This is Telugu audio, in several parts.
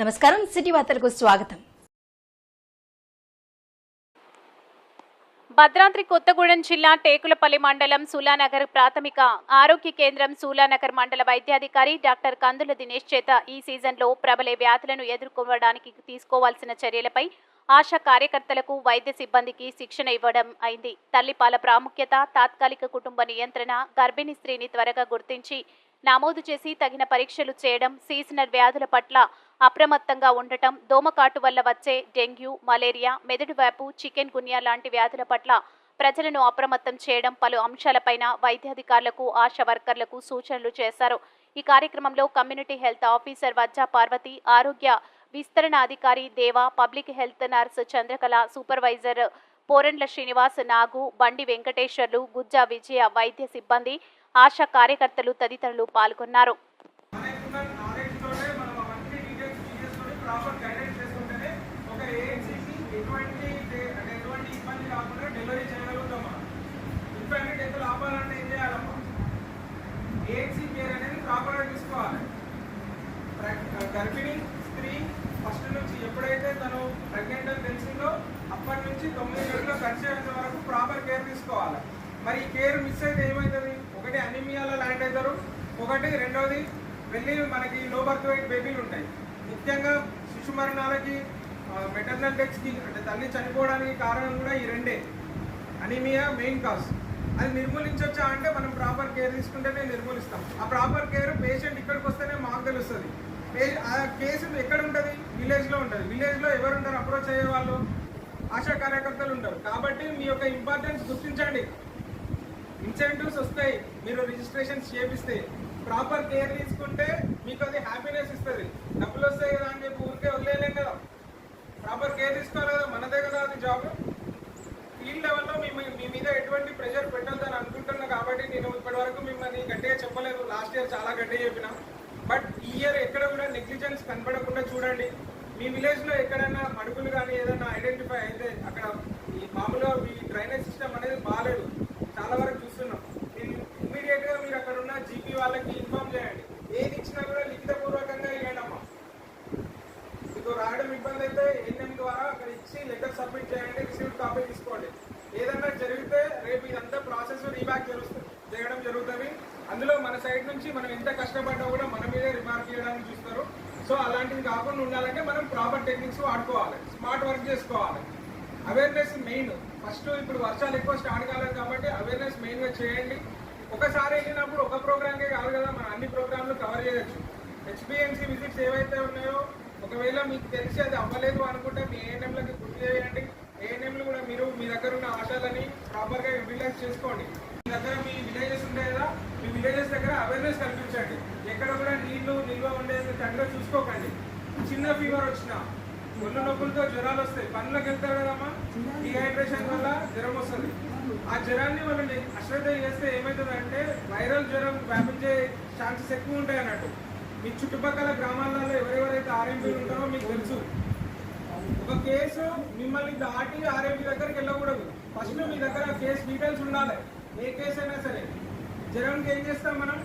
నమస్కారం సిటీ వార్తలకు స్వాగతం. భద్రాద్రి కొత్తగూడెం జిల్లా టేకులపల్లి మండలం సూలానగర్ ప్రాథమిక ఆరోగ్య కేంద్రం సూలానగర్ మండల వైద్యాధికారి డాక్టర్ కందుల దినేష్ చేత ఈ సీజన్లో ప్రబలే వ్యాధులను ఎదుర్కోవడానికి తీసుకోవాల్సిన చర్యలపై ఆశా కార్యకర్తలకు వైద్య సిబ్బందికి శిక్షణ ఇవ్వడం అయింది. తల్లిపాల ప్రాముఖ్యత తాత్కాలిక కుటుంబ నియంత్రణ గర్భిణీ స్త్రీని త్వరగా గుర్తించి నమోదు చేసి తగిన పరీక్షలు చేయడం సీజనల్ వ్యాధుల పట్ల అప్రమత్తంగా ఉండటం దోమకాటు వల్ల వచ్చే డెంగ్యూ మలేరియా మెదడు వ్యాపు చికెన్ గున్యా లాంటి వ్యాధుల పట్ల ప్రజలను అప్రమత్తం చేయడం పలు అంశాలపైన వైద్యాధికారులకు ఆశా వర్కర్లకు సూచనలు చేశారు. ఈ కార్యక్రమంలో community health officer Vajja Parvathi ఆరోగ్య విస్తరణ అధికారి Deva public health nurse Chandrakala supervisor Porendla Srinivas Nagu Bandi Venkateswarlu Gujja విజయ వైద్య సిబ్బంది ఆశా కార్యకర్తలు తదితరులు పాల్గొన్నారు మనకున్న నాలెడ్జ్తోనే మనం అవన్నీ డీటెయిల్స్ తీసుకొని ప్రాపర్ గైడెన్స్ చేసుకుంటేనే ఒక ఏఎన్సీకి ఎటువంటి డే- అంటే ఎటువంటి ఇబ్బంది కాకుండా డెలివరీ చేయగలుగుతాం మనం ఇన్ఫాక్ట్ డెత్తులు ఆపాలంటే ఏం చేయాలమ్మా ఏఎన్సీ కేర్ అనేది ప్రాపర్గా తీసుకోవాలి ప్రెగ్- గర్భిణీ స్త్రీ ఫస్ట్ నుంచి ఎప్పుడైతే తను ప్రెగ్నెంట్ అని తెలిసిందో అప్పటి నుంచి తొమ్మిది నెలలు ఖర్చు వరకు ప్రాపర్ కేర్ తీసుకోవాలి మరి ఈ కేర్ మిస్ అయితే ఏమవుతుంది ఒకటి అనిమియాలో ల్యాండ్ అవుతారు ఒకటి రెండోది వెళ్ళి మనకి లో బర్త్ వెయిట్ బేబీలు ఉంటాయి. ముఖ్యంగా శిశు మరణాలకి మెటర్నల్ డెత్స్కి అంటే తల్లి చనిపోవడానికి కారణం కూడా ఈ రెండే. అనీమియా మెయిన్ కాజ్ అది నిర్మూలించవచ్చా అంటే మనం ప్రాపర్ కేర్ తీసుకుంటేనే నిర్మూలిస్తాం. ఆ ప్రాపర్ కేర్ పేషెంట్ ఇక్కడికి వస్తేనే మాకు తెలుస్తుంది. ఆ కేసు ఎక్కడ ఉంటుంది? విలేజ్లో ఉంటుంది. విలేజ్లో ఎవరు ఉంటారు? అప్రోచ్ అయ్యే వాళ్ళు? ఆశా కార్యకర్తలు ఉంటారు. కాబట్టి మీ యొక్క ఇంపార్టెన్స్ గుర్తించండి. ఇన్సెంటివ్స్ వస్తాయి. మీరు రిజిస్ట్రేషన్స్ చేపిస్తే. ప్రాపర్ కేర్ తీసుకుంటే మీకు అది హ్యాపీనెస్ ఇస్తుంది. డబ్బులు వస్తాయి కదా అని చెప్పి ఊరికే వదిలేయలేం కదా. ప్రాపర్ కేర్ తీసుకోవాలి కదా మనదే కదా అది జాబ్. ఫీల్డ్ లెవెల్లో మీ మీ మీద ఎటువంటి ప్రెషర్ పెట్టొద్దని అనుకుంటున్నా కాబట్టి నేను ఇప్పటి వరకు మిమ్మల్ని గట్టిగా చెప్పలేదు. లాస్ట్ ఇయర్ చాలా గట్టిగా చెప్పిన. బట్ ఈ ఇయర్ ఎక్కడ కూడా నెగ్లిజెన్స్ కనపడకుండా చూడండి. మీ విలేజ్లో ఎక్కడైనా మడుగులు కానీ ఏదైనా ఐడెంటిఫై అయితే అక్కడ ఈ మామూలుగా ఈ డ్రైనేజ్ సిస్టమ్ అనేది బాగాలేదు చాలా వరకు చూస్తున్నాం ఇమ్మీడియట్గా మీరు అక్కడ ఉన్న జీపీ వాళ్ళకి ఇన్ఫార్మ్ చేయండి ఏది ఇచ్చినా కూడా లిఖితపూర్వకంగా ఇవ్వండి అమ్మా మీకు రాయడం ఇబ్బంది అయితే ఎన్ఎం ద్వారా అక్కడ ఇచ్చి లెటర్ సబ్మిట్ చేయండి రిసీవ్డ్ కాపీ తీసుకోండి ఏదన్నా జరిగితే రేపు ఇదంతా ప్రాసెస్ రీబ్యాక్ జరుగుతుంది చేయడం జరుగుతుంది అందులో మన సైడ్ నుంచి మనం ఎంత కష్టపడ్డా కూడా మన మీదే రిమార్క్ చేయడానికి చూస్తారు సో కాకుండా ఉండాలంటే మనం ప్రాపర్ టెక్నిక్స్ వాడుకోవాలి స్మార్ట్ వర్క్ చేసుకోవాలి. Awareness main. ఫస్ట్ ఇప్పుడు వర్షాలు ఎక్కువ స్టార్ట్ కాలేదు కాబట్టి అవేర్నెస్ మెయిన్గా చేయండి. ఒకసారి వెళ్ళినప్పుడు ఒక ప్రోగ్రామ్కే కాదు కదా మనం అన్ని ప్రోగ్రాంలు కవర్ చేయొచ్చు. హెచ్బిఎన్సీ విజిట్స్ ఏవైతే ఉన్నాయో ఒకవేళ మీకు తెలిసి అది అవ్వలేదు అనుకుంటే మీ ఏఎన్ఎంలకి గుర్తు చేయండి. ఏఎన్ఎంలు కూడా మీరు మీ దగ్గర ఉన్న ఆశలని ప్రాపర్గా యూటిలైజ్ చేసుకోండి. మీ దగ్గర మీ విలేజెస్ ఉంటాయి కదా మీ విలేజెస్ దగ్గర అవేర్నెస్ కల్పించండి. ఎక్కడ కూడా నీళ్ళు నిల్వ ఉండేది తగ్గ చూసుకోకండి. చిన్న ఫీవర్ వచ్చినా ఒళ్ళు నొప్పులతో జ్వరాలు వస్తాయి. పనులకు వెళ్తారు కదమ్మా? డిహైడ్రేషన్ వల్ల జ్వరం వస్తుంది. ఆ జ్వరాన్ని వాళ్ళని అశ్రద్ధ చేస్తే ఏమవుతుంది అంటే వైరల్ జ్వరం వ్యాపించే ఛాన్సెస్ ఎక్కువ ఉంటాయి అన్నట్టు. మీ చుట్టుపక్కల గ్రామాలలో ఎవరెవరైతే ఆర్ఎంపీలు ఉంటారో మీకు తెలుసు. ఒక కేసు మిమ్మల్ని దాటి ఆర్ఎంపీ దగ్గరికి వెళ్ళకూడదు. ఫస్ట్ మీ దగ్గర కేసు డీటెయిల్స్ ఉండాలి. ఏ కేసు అయినా సరే. జ్వరంకి ఏం చేస్తాం మనం?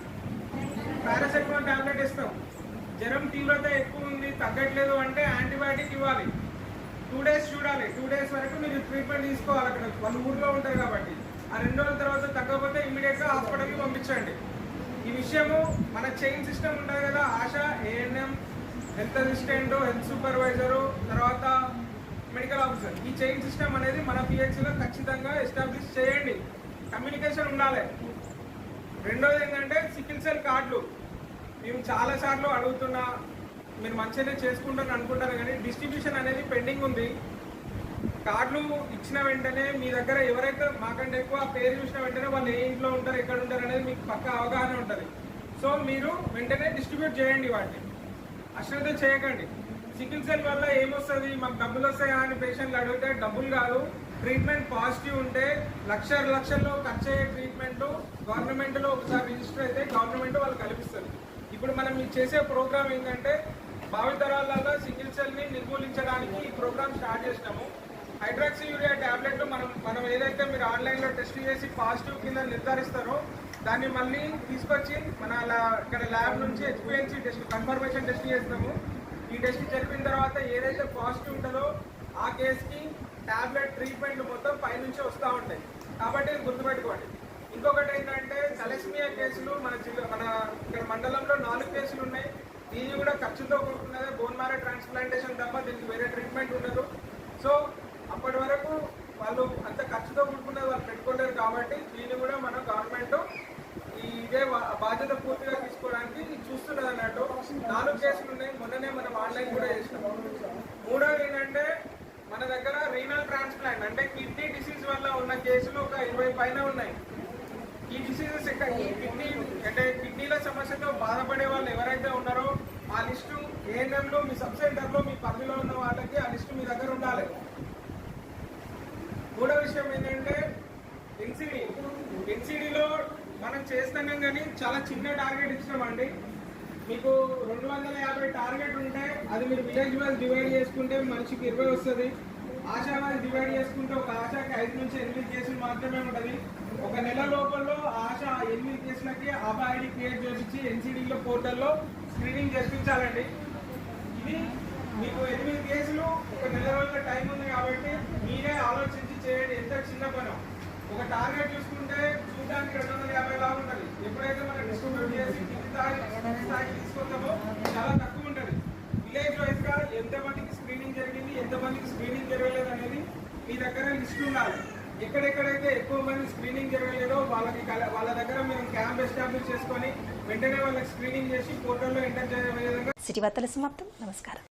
పారాసెటమాల్ టాబ్లెట్ ఇస్తాం. జ్వరం తీవ్రత ఎక్కువ ఉంది తగ్గట్లేదు అంటే యాంటీబయాటిక్ ఇవ్వాలి. టూ డేస్ చూడాలి. టూ డేస్ వరకు మీరు ట్రీట్మెంట్ తీసుకోవాలి అక్కడ. వాళ్ళు ఊర్లో ఉంటారు కాబట్టి. ఆ రెండు రోజుల తర్వాత తగ్గకపోతే ఇమీడియట్గా హాస్పిటల్కి పంపించండి. ఈ విషయము మన చైన్ సిస్టమ్ ఉంటుంది కదా ASHA ANM health assistant health supervisor తర్వాత మెడికల్ ఆఫీసర్ ఈ చైన్ సిస్టమ్ అనేది మన పిహెచ్లో ఖచ్చితంగా ఎస్టాబ్లిష్ చేయండి. కమ్యూనికేషన్ ఉండాలి. రెండోది ఏంటంటే సికిల్ సెల్ కార్డులు. మేము చాలా సార్లు అడుగుతున్నా మీరు మంచిగానే చేసుకుంటారని అనుకుంటారు కానీ డిస్ట్రిబ్యూషన్ అనేది పెండింగ్ ఉంది. కార్డులు ఇచ్చిన వెంటనే మీ దగ్గర ఎవరైతే మాకంటే ఎక్కువ పేరు చూసిన వెంటనే వాళ్ళు ఏ ఇంట్లో ఉంటారు ఎక్కడ ఉంటారు అనేది మీకు పక్క అవగాహన ఉంటుంది. సో మీరు వెంటనే డిస్ట్రిబ్యూట్ చేయండి వాటిని. అశ్రద్ధ చేయకండి. సికిల్ సెల్ వల్ల ఏమొస్తుంది? మాకు డబ్బులు వస్తాయా అని పేషెంట్లు అడిగితే డబ్బులు కాదు. ట్రీట్మెంట్ పాజిటివ్ ఉంటే లక్ష లక్షల్లో ఖర్చు అయ్యే ట్రీట్మెంట్ గవర్నమెంట్లో ఒకసారి రిజిస్టర్ అయితే గవర్నమెంట్ వాళ్ళు కల్పిస్తుంది. ఇప్పుడు మనం చేసే ప్రోగ్రామ్ ఏంటంటే భావితరాలలో సింగిల్ సెల్ని నిర్మూలించడానికి ఈ ప్రోగ్రామ్ స్టార్ట్ చేసినాము. హైడ్రాక్సీ యూరియా ట్యాబ్లెట్ మనం మనం ఏదైతే మీరు ఆన్లైన్లో టెస్ట్ చేసి పాజిటివ్ కింద నిర్ధారిస్తారో దాన్ని మళ్ళీ తీసుకొచ్చి మన లా- ఇక్కడ ల్యాబ్ నుంచి హెచ్పిఎన్సీ టెస్ట్ కన్ఫర్మేషన్ టెస్ట్ చేస్తాము ఈ టెస్ట్ జరిపిన తర్వాత ఏదైతే పాజిటివ్ ఉంటుందో ఆ కేసుకి ట్యాబ్లెట్ ట్రీట్మెంట్ మొత్తం పైనుంచి వస్తూ ఉంటాయి. కాబట్టి గుర్తుపెట్టుకోండి. ఇంకొకటి ఏంటంటే తలస్మియా కేసులు మన జిల్లా మన ఇక్కడ మండలంలో నాలుగు కేసులు ఉన్నాయి. దీన్ని కూడా ఖర్చుతో కూడుకున్నదే బోన్ మ్యారో ట్రాన్స్ప్లాంటేషన్ తప్ప దీనికి వేరే ట్రీట్మెంట్ ఉండదు. సో అప్పటి వరకు వాళ్ళు అంత ఖర్చుతో కూడుకున్నది వాళ్ళు పెట్టుకోలేరు కాబట్టి దీన్ని కూడా మన గవర్నమెంట్ ఈ ఇదే బా- బాధ్యత పూర్తిగా తీసుకోవడానికి చూస్తున్నది అన్నట్టు. నాలుగు కేసులు ఉన్నాయి. మొన్ననే మనం ఆన్లైన్ కూడా చేసినాం. మూడోది ఏంటంటే మన దగ్గర రీనల్ ట్రాన్స్ప్లాంట్ అంటే కిడ్నీ డిసీజ్ వల్ల ఉన్న కేసులు ఒక ఇరవై పైన ఉన్నాయి. ఈ డిసీజెస్ ఎక్కడ ఈ కిడ్నీ అంటే కిడ్నీల సమస్యతో బాధపడే వాళ్ళు ఎవరైతే ఉన్నారో ఆ లిస్టు ఏఎన్ఎంలో మీ సబ్ సెంటర్లో మీ పరిధిలో ఉన్న వాళ్ళకి ఆ లిస్టు మీ దగ్గర ఉండాలి. మూడో విషయం ఏంటంటే ఎన్సిడి ఎన్సిడిలో మనం చేస్తున్నాం కానీ చాలా చిన్న టార్గెట్ ఇచ్చినామండి. మీకు రెండు వందల యాభై టార్గెట్ ఉంటే అది మీరు విలేజ్ వైజ్ డివైడ్ చేసుకుంటే మనిషికి ఇరవై వస్తుంది. ఆశా వైజ్ డివైడ్ చేసుకుంటే ఒక ఆశాకి ఐదు నుంచి ఎనిమిది కేసులు మాత్రమే ఉంటుంది. ఒక నెలలో ఆఫీసులకి ఎనిమిది ఆబా ఐడి క్రియేట్ చేపించి ఎన్సీడీలో పోర్టల్లో స్క్రీనింగ్ జరిపించాలండి ఇది మీకు ఎనిమిది కేసులు ఒక నెల రోజుల టైం ఉంది కాబట్టి మీరే ఆలోచించి చేయండి. ఎంత చిన్న పని. ఒక టార్గెట్ చూసుకుంటే చూడడానికి రెండు వందల యాభై లాగా ఉంటుంది. ఎప్పుడైతే మనం డిస్ట్రిబ్యూట్ చేసి కింది స్థాయి స్థాయికి తీసుకుంటామో చాలా తక్కువ ఉంటుంది. విలేజ్ వైజ్గా ఎంతమందికి ఎంత మందికి స్క్రీనింగ్ జరిగింది ఎంత మందికి స్క్రీనింగ్ జరగలేదు అనేది మీ దగ్గర లిస్ట్ ఉండాలి. ఎక్కడెక్కడైతే ఎక్కువ మంది స్క్రీనింగ్ జరగలేదో వాళ్ళకి వాళ్ళ దగ్గర మేము క్యాంప్ ఎస్టాబ్లిష్ చేసుకొని వెంటనే వాళ్ళకి స్క్రీనింగ్ చేసి పోర్టల్లో ఎంటర్ చేసే విధంగా సిటీ వార్తల సమాప్తం. నమస్కారం.